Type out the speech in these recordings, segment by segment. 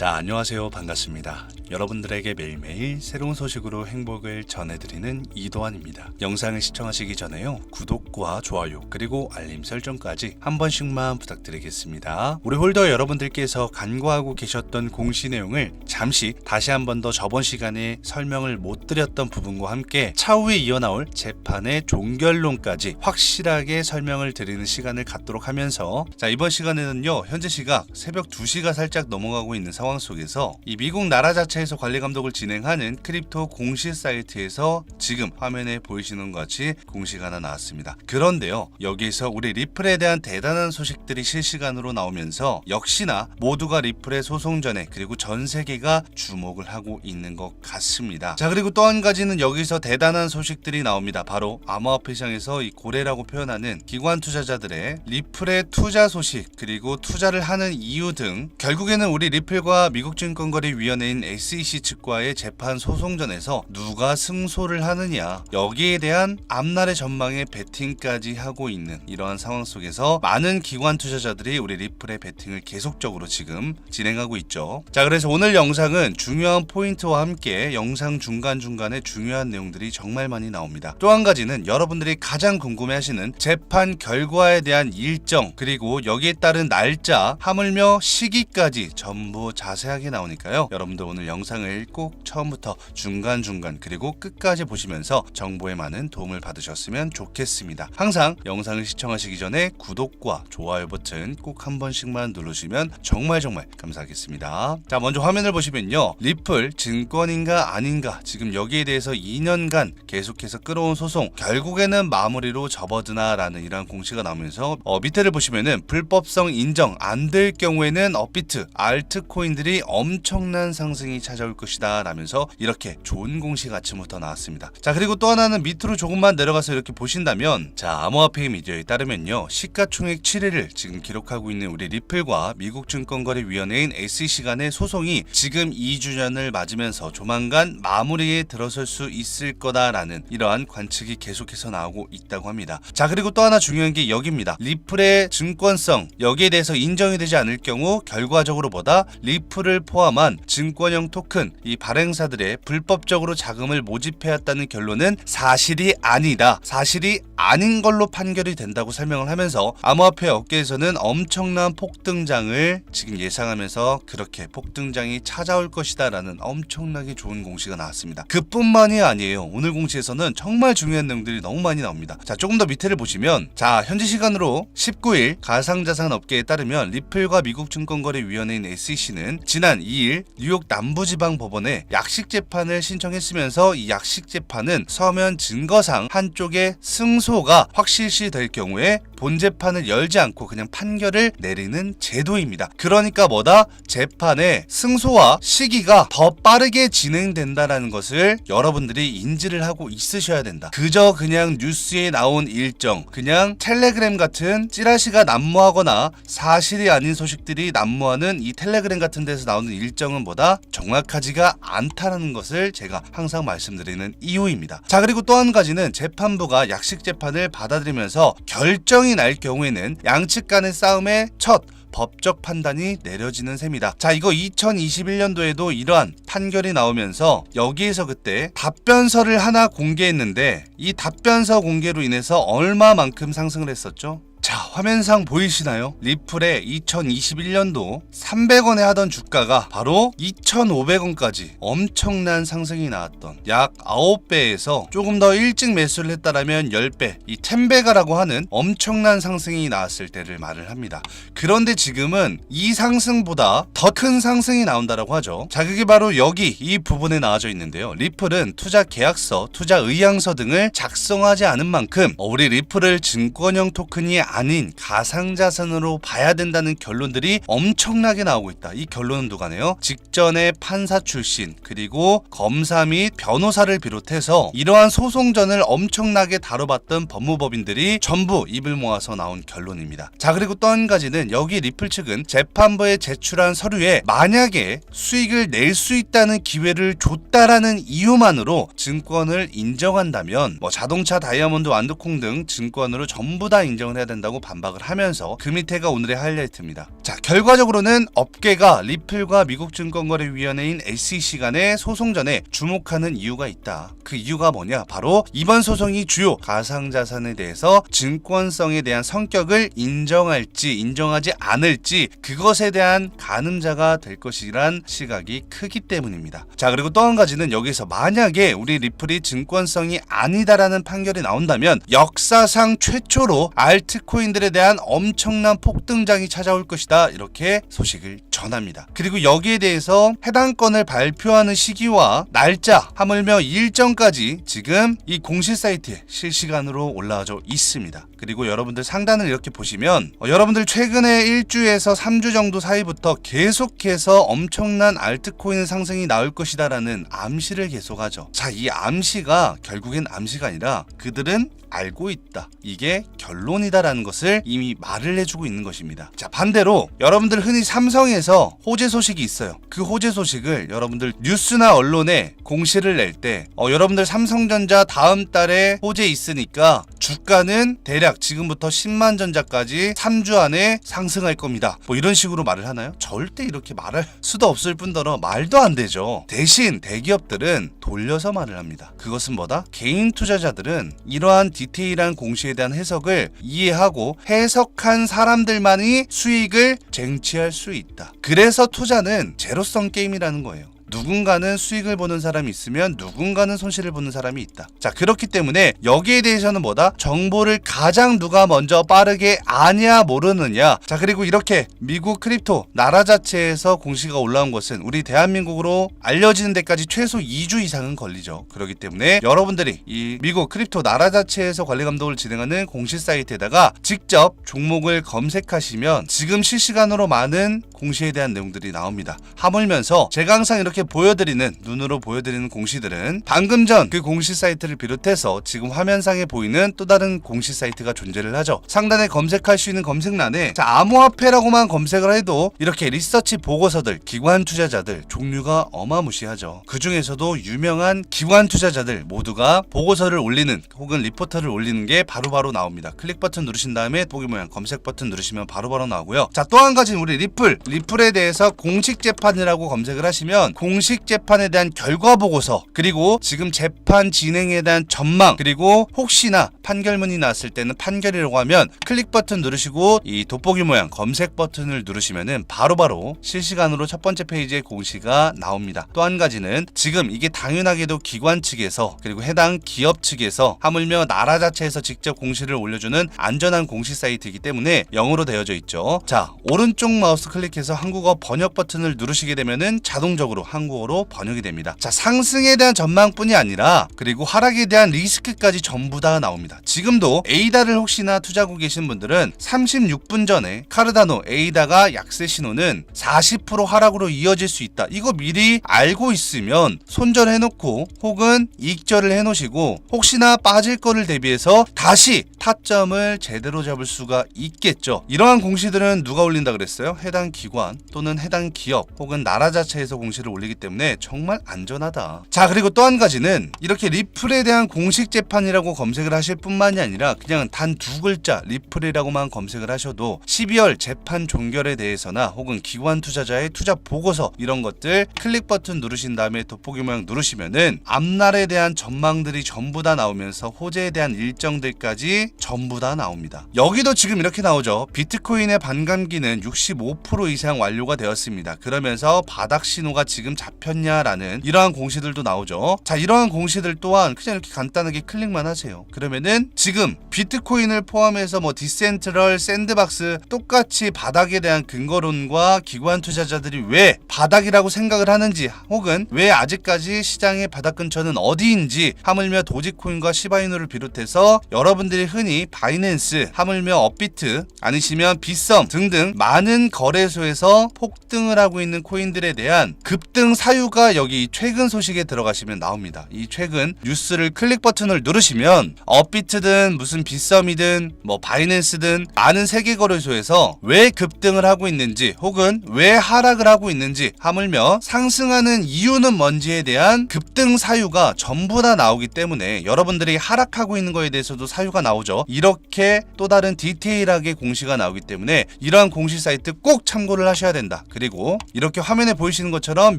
자, 안녕하세요. 반갑습니다. 여러분들에게 매일매일 새로운 소식으로 행복을 전해드리는 이도환입니다. 영상을 시청하시기 전에요. 구독과 좋아요, 그리고 알림 설정까지 한 번씩만 부탁드리겠습니다. 우리 홀더 여러분들께서 간과하고 계셨던 공시 내용을 잠시 다시 한 번 더 저번 시간에 설명을 못 드렸던 부분과 함께 차후에 이어나올 재판의 종결론까지 확실하게 설명을 드리는 시간을 갖도록 하면서 자, 이번 시간에는요. 현재 시각 새벽 2시가 살짝 넘어가고 있는 상황 속에서 이 미국 나라 자체 에서 관리 감독을 진행하는 크립토 공시 사이트에서 지금 화면에 보이시는 것 같이 공시가 하나 나왔습니다. 그런데요. 여기에서 우리 리플에 대한 대단한 소식들이 실시간으로 나오면서 역시나 모두가 리플의 소송 전에 그리고 전 세계가 주목을 하고 있는 것 같습니다. 자, 그리고 또 한 가지는 여기서 대단한 소식들이 나옵니다. 바로 암호화폐 시장에서 이 고래라고 표현하는 기관 투자자들의 리플의 투자 소식 그리고 투자를 하는 이유 등 결국에는 우리 리플과 미국 증권거래위원회인 SEC 측과의 재판 소송전에서 누가 승소를 하느냐 여기에 대한 앞날의 전망에 베팅까지 하고 있는 이러한 상황 속에서 많은 기관 투자자들이 우리 리플의 베팅을 계속적으로 지금 진행하고 있죠. 자 그래서 오늘 영상은 중요한 포인트와 함께 영상 중간중간에 중요한 내용들이 정말 많이 나옵니다. 또 한 가지는 여러분들이 가장 궁금해하시는 재판 결과에 대한 일정 그리고 여기에 따른 날짜 하물며 시기까지 전부 자세하게 나오니까요. 여러분들 오늘 영상을 꼭 처음부터 중간중간 그리고 끝까지 보시면서 정보에 많은 도움을 받으셨으면 좋겠습니다. 항상 영상을 시청하시기 전에 구독과 좋아요 버튼 꼭 한 번씩만 누르시면 정말 정말 감사하겠습니다. 자, 먼저 화면을 보시면요. 리플 증권인가 아닌가 지금 여기에 대해서 2년간 계속해서 끌어온 소송 결국에는 마무리로 접어드나라는 이러한 공시가 나오면서 어, 밑에를 보시면은 불법성 인정 안 될 경우에는 업비트 알트코인들이 엄청난 상승이 찾아올 것이다 라면서 이렇게 좋은 공시가 아침부터 나왔습니다. 자 그리고 또 하나는 밑으로 조금만 내려가서 이렇게 보신다면 자 암호화폐 미디어에 따르면요 시가총액 7위를 지금 기록하고 있는 우리 리플과 미국 증권거래위원회인 SEC 간의 소송이 지금 2주년을 맞으면서 조만간 마무리에 들어설 수 있을 거다라는 이러한 관측이 계속해서 나오고 있다고 합니다. 자 그리고 또 하나 중요한 게 여기입니다. 리플의 증권성 여기에 대해서 인정이 되지 않을 경우 결과적으로보다 리플을 포함한 증권형 토큰 이 발행사들의 불법적으로 자금을 모집해왔다는 결론은 사실이 아니다. 사실이 아닌 걸로 판결이 된다고 설명을 하면서 암호화폐 업계에서는 엄청난 폭등장을 지금 예상하면서 그렇게 폭등장이 찾아올 것이다라는 엄청나게 좋은 공시가 나왔습니다. 그뿐만이 아니에요. 오늘 공시에서는 정말 중요한 내용들이 너무 많이 나옵니다. 자, 조금 더 밑에를 보시면 자, 현지 시간으로 19일 가상자산 업계에 따르면 리플과 미국 증권거래위원회인 SEC는 지난 2일 뉴욕 남부 지방 법원에 약식 재판을 신청했으면서 이 약식 재판은 서면 증거상 한쪽의 승소가 확실시 될 경우에 본 재판을 열지 않고 그냥 판결을 내리는 제도입니다. 그러니까 뭐다? 재판의 승소와 시기가 더 빠르게 진행된다라는 것을 여러분들이 인지를 하고 있으셔야 된다. 그저 그냥 뉴스에 나온 일정, 그냥 텔레그램 같은 찌라시가 난무하거나 사실이 아닌 소식들이 난무하는 이 텔레그램 같은 데서 나오는 일정은 보다 정 확하지가 않다는 것을 제가 항상 말씀드리는 이유입니다. 자, 그리고 또 한 가지는 재판부가 약식 재판을 받아들이면서 결정이 날 경우에는 양측 간의 싸움의 첫 법적 판단이 내려지는 셈이다. 자, 이거 2021년도에도 이러한 판결이 나오면서 여기에서 그때 답변서를 하나 공개했는데 이 답변서 공개로 인해서 얼마만큼 상승을 했었죠? 자, 화면상 보이시나요? 리플의 2021년도 300원에 하던 주가가 바로 2,500원까지 엄청난 상승이 나왔던 약 9배에서 조금 더 일찍 매수를 했다라면 10배, 이 10배가라고 하는 엄청난 상승이 나왔을 때를 말을 합니다. 그런데 지금은 이 상승보다 더 큰 상승이 나온다라고 하죠. 자, 그게 바로 여기 이 부분에 나와져 있는데요. 리플은 투자 계약서, 투자 의향서 등을 작성하지 않은 만큼 어, 우리 리플을 증권형 토큰이 아닌 가상자산으로 봐야 된다는 결론들이 엄청나게 나오고 있다. 이 결론은 누가네요? 직전에 판사 출신 그리고 검사 및 변호사를 비롯해서 이러한 소송전을 엄청나게 다뤄봤던 법무법인들이 전부 입을 모아서 나온 결론입니다. 자 그리고 또 한 가지는 여기 리플 측은 재판부에 제출한 서류에 만약에 수익을 낼 수 있다는 기회를 줬다라는 이유만으로 증권을 인정한다면 뭐 자동차, 다이아몬드, 완두콩 등 증권으로 전부 다 인정을 해야 된다. 한다고 반박을 하면서 그 밑에가 오늘의 하이라이트입니다. 자, 결과적으로는 업계가 리플과 미국 증권거래위원회인 SEC 간의 소송 전에 주목하는 이유가 있다. 그 이유가 뭐냐? 바로 이번 소송이 주요 가상자산에 대해서 증권성에 대한 성격을 인정할지 인정하지 않을지 그것에 대한 가늠자가 될 것이란 시각이 크기 때문입니다. 자, 그리고 또 한 가지는 여기서 만약에 우리 리플이 증권성이 아니다라는 판결이 나온다면 역사상 최초로 알트 코인들에 대한 엄청난 폭등장이 찾아올 것이다. 이렇게 소식을 전합니다. 그리고 여기에 대해서 해당 건을 발표하는 시기와 날짜, 하물며 일정까지 지금 이 공식 사이트에 실시간으로 올라와져 있습니다. 그리고 여러분들 상단을 이렇게 보시면 어, 여러분들 최근에 1주에서 3주 정도 사이부터 계속해서 엄청난 알트코인 상승이 나올 것이다라는 암시를 계속하죠. 자, 이 암시가 결국엔 암시가 아니라 그들은 알고 있다. 이게 결론이다라는 것을 이미 말을 해주고 있는 것입니다. 자, 반대로 여러분들 흔히 삼성에서 호재 소식이 있어요. 그 호재 소식을 여러분들 뉴스나 언론에 공시를 낼 때, 어, 여러분들 삼성전자 다음 달에 호재 있으니까 주가는 대략 지금부터 10만 전자까지 3주 안에 상승할 겁니다. 뭐 이런 식으로 말을 하나요? 절대 이렇게 말할 수도 없을 뿐더러 말도 안 되죠. 대신 대기업들은 돌려서 말을 합니다. 그것은 뭐다? 개인 투자자들은 이러한 디테일한 공시에 대한 해석을 이해하고 해석한 사람들만이 수익을 쟁취할 수 있다. 그래서 투자는 제로성 게임이라는 거예요. 누군가는 수익을 보는 사람이 있으면 누군가는 손실을 보는 사람이 있다. 자, 그렇기 때문에 여기에 대해서는 뭐다? 정보를 가장 누가 먼저 빠르게 아냐 모르느냐. 자, 그리고 이렇게 미국 크립토 나라 자체에서 공시가 올라온 것은 우리 대한민국으로 알려지는 데까지 최소 2주 이상은 걸리죠. 그렇기 때문에 여러분들이 이 미국 크립토 나라 자체에서 관리 감독을 진행하는 공시 사이트에다가 직접 종목을 검색하시면 지금 실시간으로 많은 공시에 대한 내용들이 나옵니다. 하물면서 제가 항상 이렇게 보여드리는 눈으로 보여드리는 공시들은 방금 전 그 공시 사이트를 비롯해서 지금 화면상에 보이는 또 다른 공시 사이트가 존재를 하죠. 상단에 검색할 수 있는 검색란에 자, 암호화폐라고만 검색을 해도 이렇게 리서치 보고서들, 기관 투자자들 종류가 어마무시하죠. 그 중에서도 유명한 기관 투자자들 모두가 보고서를 올리는 혹은 리포터를 올리는 게 바로바로 나옵니다. 클릭 버튼 누르신 다음에 보기 모양 검색 버튼 누르시면 바로 바로 나오고요. 자, 또 한 가지는 우리 리플. 리플에 대해서 공식 재판이라고 검색을 하시면 공식 재판에 대한 결과 보고서 그리고 지금 재판 진행에 대한 전망 그리고 혹시나 판결문이 나왔을 때는 판결이라고 하면 클릭 버튼 누르시고 이 돋보기 모양 검색 버튼을 누르시면은 바로바로 실시간으로 첫 번째 페이지에 공시가 나옵니다. 또 한 가지는 지금 이게 당연하게도 기관 측에서 그리고 해당 기업 측에서 하물며 나라 자체에서 직접 공시를 올려주는 안전한 공시 사이트이기 때문에 영어로 되어져 있죠. 자 오른쪽 마우스 클릭해서 한국어 번역 버튼을 누르시게 되면은 자동적으로 한국어 로 번역이 됩니다. 자 상승에 대한 전망뿐이 아니라 그리고 하락에 대한 리스크까지 전부 다 나옵니다. 지금도 에이다를 혹시나 투자하고 계신 분들은 36분 전에 카르다노 에이다가 약세 신호는 40% 하락으로 이어질 수 있다. 이거 미리 알고 있으면 손절해 놓고 혹은 익절을 해 놓으시고 혹시나 빠질 거를 대비해서 다시 타점을 제대로 잡을 수가 있겠죠. 이러한 공시들은 누가 올린다 그랬어요? 해당 기관 또는 해당 기업 혹은 나라 자체에서 공시를 올리 기 때문에 정말 안전하다. 자, 그리고 또 한 가지는 이렇게 리플에 대한 공식 재판이라고 검색을 하실 뿐만이 아니라 그냥 단 두 글자 리플이라고만 검색을 하셔도 12월 재판 종결에 대해서나 혹은 기관 투자자의 투자 보고서 이런 것들 클릭 버튼 누르신 다음에 돋보기 모양 누르시면은 앞날에 대한 전망들이 전부 다 나오면서 호재에 대한 일정들까지 전부 다 나옵니다. 여기도 지금 이렇게 나오죠. 비트코인의 반감기는 65% 이상 완료가 되었습니다. 그러면서 바닥 신호가 지금 잡혔냐라는 이러한 공시들도 나오죠. 자, 이러한 공시들 또한 그냥 이렇게 간단하게 클릭만 하세요. 그러면은 지금 비트코인을 포함해서 뭐 디센트럴, 샌드박스 똑같이 바닥에 대한 근거론과 기관 투자자들이 왜 바닥이라고 생각을 하는지 혹은 왜 아직까지 시장의 바닥 근처는 어디인지 하물며 도지코인과 시바이누를 비롯해서 여러분들이 흔히 바이낸스, 하물며 업비트 아니시면 비썸 등등 많은 거래소에서 폭등을 하고 있는 코인들에 대한 급등 급등 사유가 여기 최근 소식에 들어가시면 나옵니다. 이 최근 뉴스를 클릭 버튼을 누르시면 업비트든 무슨 빗썸이든 뭐 바이낸스든 많은 세계 거래소에서 왜 급등을 하고 있는지 혹은 왜 하락을 하고 있는지 하물며 상승하는 이유는 뭔지에 대한 급등 사유가 전부 다 나오기 때문에 여러분들이 하락하고 있는 거에 대해서도 사유가 나오죠. 이렇게 또 다른 디테일하게 공시가 나오기 때문에 이러한 공시 사이트 꼭 참고를 하셔야 된다. 그리고 이렇게 화면에 보이시는 것처럼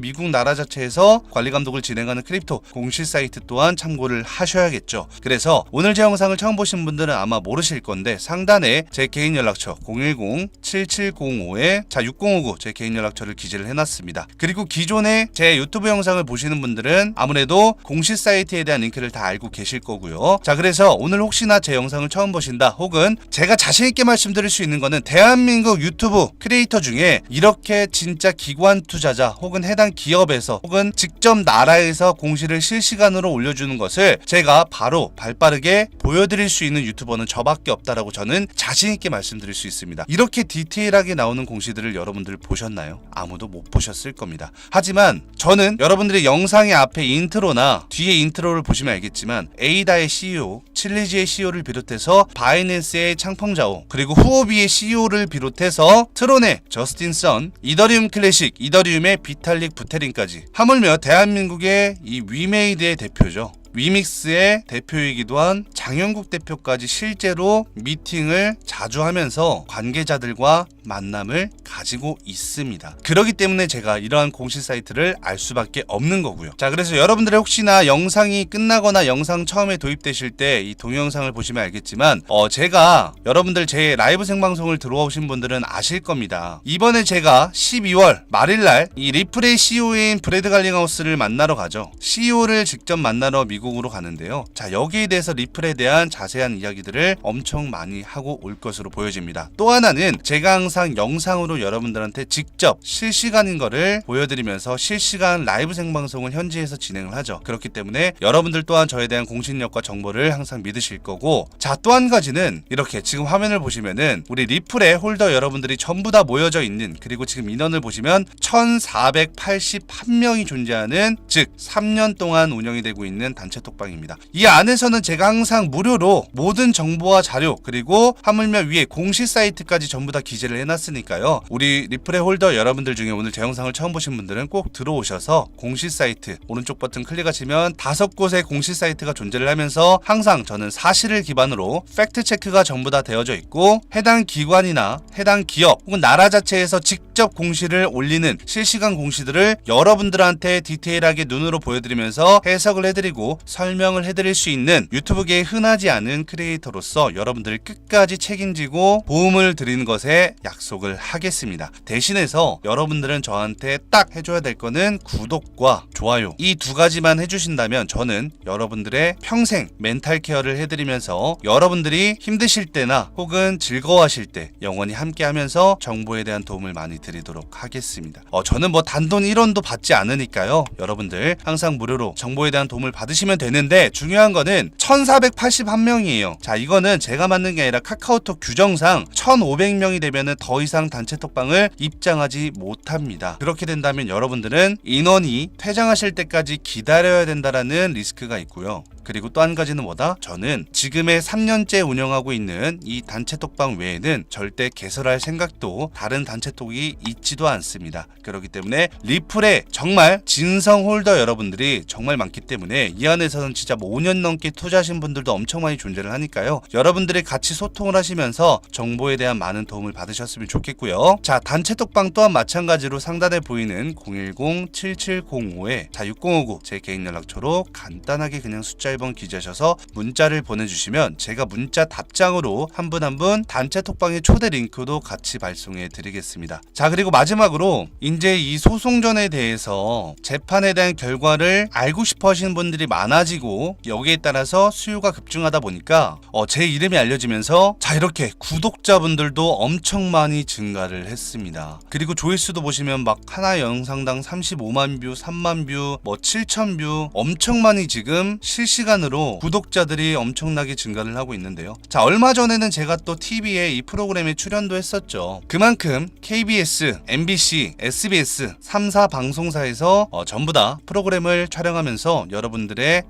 미국 나라 자체에서 관리 감독을 진행하는 크립토 공시 사이트 또한 참고를 하셔야겠죠. 그래서 오늘 제 영상을 처음 보신 분들은 아마 모르실 건데 상단에 제 개인 연락처 010-7705에 자 6059 제 개인 연락처를 기재를 해놨습니다. 그리고 기존에 제 유튜브 영상을 보시는 분들은 아무래도 공시 사이트에 대한 링크를 다 알고 계실 거고요. 자 그래서 오늘 혹시나 제 영상을 처음 보신다 혹은 제가 자신 있게 말씀드릴 수 있는 거는 대한민국 유튜브 크리에이터 중에 이렇게 진짜 기관 투자자 혹은 해당 기업에서 혹은 직접 나라에서 공시를 실시간으로 올려주는 것을 제가 바로 발빠르게 보여드릴 수 있는 유튜버는 저밖에 없다라고 저는 자신 있게 말씀드릴 수 있습니다. 이렇게 디테일하게 나오는 공시들을 여러분들 보셨나요? 아무도 못 보셨을 겁니다. 하지만 저는 여러분들이 영상의 앞에 인트로나 뒤에 인트로를 보시면 알겠지만 에이다의 CEO, 칠리지의 CEO를 비롯해서 바이낸스의 창펑자오 그리고 후오비의 CEO를 비롯해서 트론의 저스틴 선, 이더리움 클래식, 이더리움의 비탈릭 부 테린까지 하물며 대한민국의 이 위메이드의 대표죠. 위믹스의 대표이기도 한 장영국 대표까지 실제로 미팅을 자주 하면서 관계자들과 만남을 가지고 있습니다. 그렇기 때문에 제가 이러한 공식 사이트를 알 수밖에 없는 거고요. 자, 그래서 여러분들의 혹시나 영상이 끝나거나 영상 처음에 도입되실 때 이 동영상을 보시면 알겠지만 어 제가 여러분들 제 라이브 생방송을 들어오신 분들은 아실 겁니다. 이번에 제가 12월 말일날 이 리플의 CEO인 브래드 갈링하우스를 만나러 가죠. CEO를 직접 만나러 미국 으로 가는데요. 자, 여기에 대해서 리플에 대한 자세한 이야기들을 엄청 많이 하고 올 것으로 보여집니다. 또 하나는 제가 항상 영상으로 여러분들한테 직접 실시간인 거를 보여드리면서 실시간 라이브 생방송을 현지에서 진행을 하죠. 그렇기 때문에 여러분들 또한 저에 대한 공신력과 정보를 항상 믿으실 거고 자, 또 한 가지는 이렇게 지금 화면을 보시면은 우리 리플의 홀더 여러분들이 전부 다 모여져 있는 그리고 지금 인원을 보시면 1481명이 존재하는 즉 3년 동안 운영이 되고 있는 단체 톡방입니다. 이 안에서는 제가 항상 무료로 모든 정보와 자료 그리고 하물며 위에 공식 사이트까지 전부 다 기재를 해놨으니까요. 우리 리플의 홀더 여러분들 중에 오늘 제 영상을 처음 보신 분들은 꼭 들어오셔서 공식 사이트 오른쪽 버튼 클릭하시면 다섯 곳의 공식 사이트가 존재를 하면서 항상 저는 사실을 기반으로 팩트 체크가 전부 다 되어져 있고 해당 기관이나 해당 기업 혹은 나라 자체에서 직접 공시를 올리는 실시간 공시들을 여러분들한테 디테일하게 눈으로 보여드리면서 해석을 해드리고 설명을 해드릴 수 있는 유튜브계에 흔하지 않은 크리에이터로서 여러분들을 끝까지 책임지고 도움을 드리는 것에 약속을 하겠습니다. 대신해서 여러분들은 저한테 딱 해줘야 될 거는 구독과 좋아요 이 두 가지만 해주신다면 저는 여러분들의 평생 멘탈 케어를 해드리면서 여러분들이 힘드실 때나 혹은 즐거워하실 때 영원히 함께하면서 정보에 대한 도움을 많이 드리도록 하겠습니다. 어, 저는 뭐 단돈 1원도 받지 않으니까요. 여러분들 항상 무료로 정보에 대한 도움을 받으시면 되는데 중요한 거는 1481명이에요. 자 이거는 제가 만든 게 아니라 카카오톡 규정상 1500명이 되면은 더 이상 단체 톡방을 입장하지 못합니다. 그렇게 된다면 여러분들은 인원이 퇴장하실 때까지 기다려야 된다라는 리스크가 있고요. 그리고 또 한 가지는 뭐다? 저는 지금의 3년째 운영하고 있는 이 단체 톡방 외에는 절대 개설할 생각도 다른 단체 톡이 있지도 않습니다. 그렇기 때문에 리플에 정말 진성 홀더 여러분들이 정말 많기 때문에 이 안에서는 진짜 뭐 5년 넘게 투자하신 분들도 엄청 많이 존재를 하니까요. 여러분들이 같이 소통을 하시면서 정보에 대한 많은 도움을 받으셨으면 좋겠고요. 자, 단체 톡방 또한 마찬가지로 상단에 보이는 010-7705에 자, 6059 제 개인 연락처로 간단하게 그냥 숫자 1번 기재하셔서 문자를 보내주시면 제가 문자 답장으로 한 분 한 분 단체 톡방의 초대 링크도 같이 발송해 드리겠습니다. 자 그리고 마지막으로 이제 이 소송전에 대해서 재판에 대한 결과를 알고 싶어 하시는 분들이 많아 많아지고 여기에 따라서 수요가 급증하다 보니까 어, 제 이름이 알려지면서 자 이렇게 구독자분들도 엄청 많이 증가를 했습니다. 그리고 조회수도 보시면 막 하나 영상당 35만 뷰, 3만 뷰, 뭐 7천 뷰 엄청 많이 지금 실시간으로 구독자들이 엄청나게 증가를 하고 있는데요. 자 얼마 전에는 제가 또 TV에 이 프로그램에 출연도 했었죠. 그만큼 KBS, MBC, SBS 3사 방송사에서 어, 전부 다 프로그램을 촬영하면서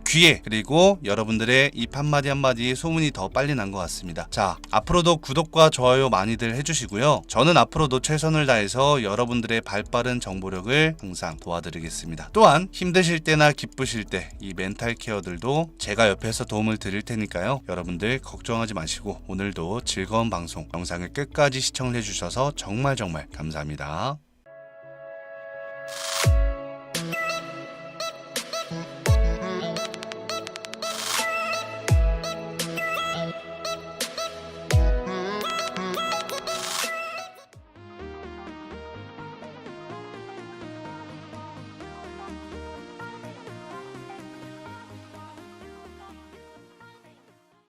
귀에 그리고 여러분들의 입 한마디 한마디 소문이 더 빨리 난 것 같습니다. 자 앞으로도 구독과 좋아요 많이들 해주시고요. 저는 앞으로도 최선을 다해서 여러분들의 발 빠른 정보력을 항상 도와드리겠습니다. 또한 힘드실 때나 기쁘실 때 이 멘탈 케어들도 제가 옆에서 도움을 드릴 테니까요. 여러분들 걱정하지 마시고 오늘도 즐거운 방송 영상을 끝까지 시청해 주셔서 정말 정말 감사합니다.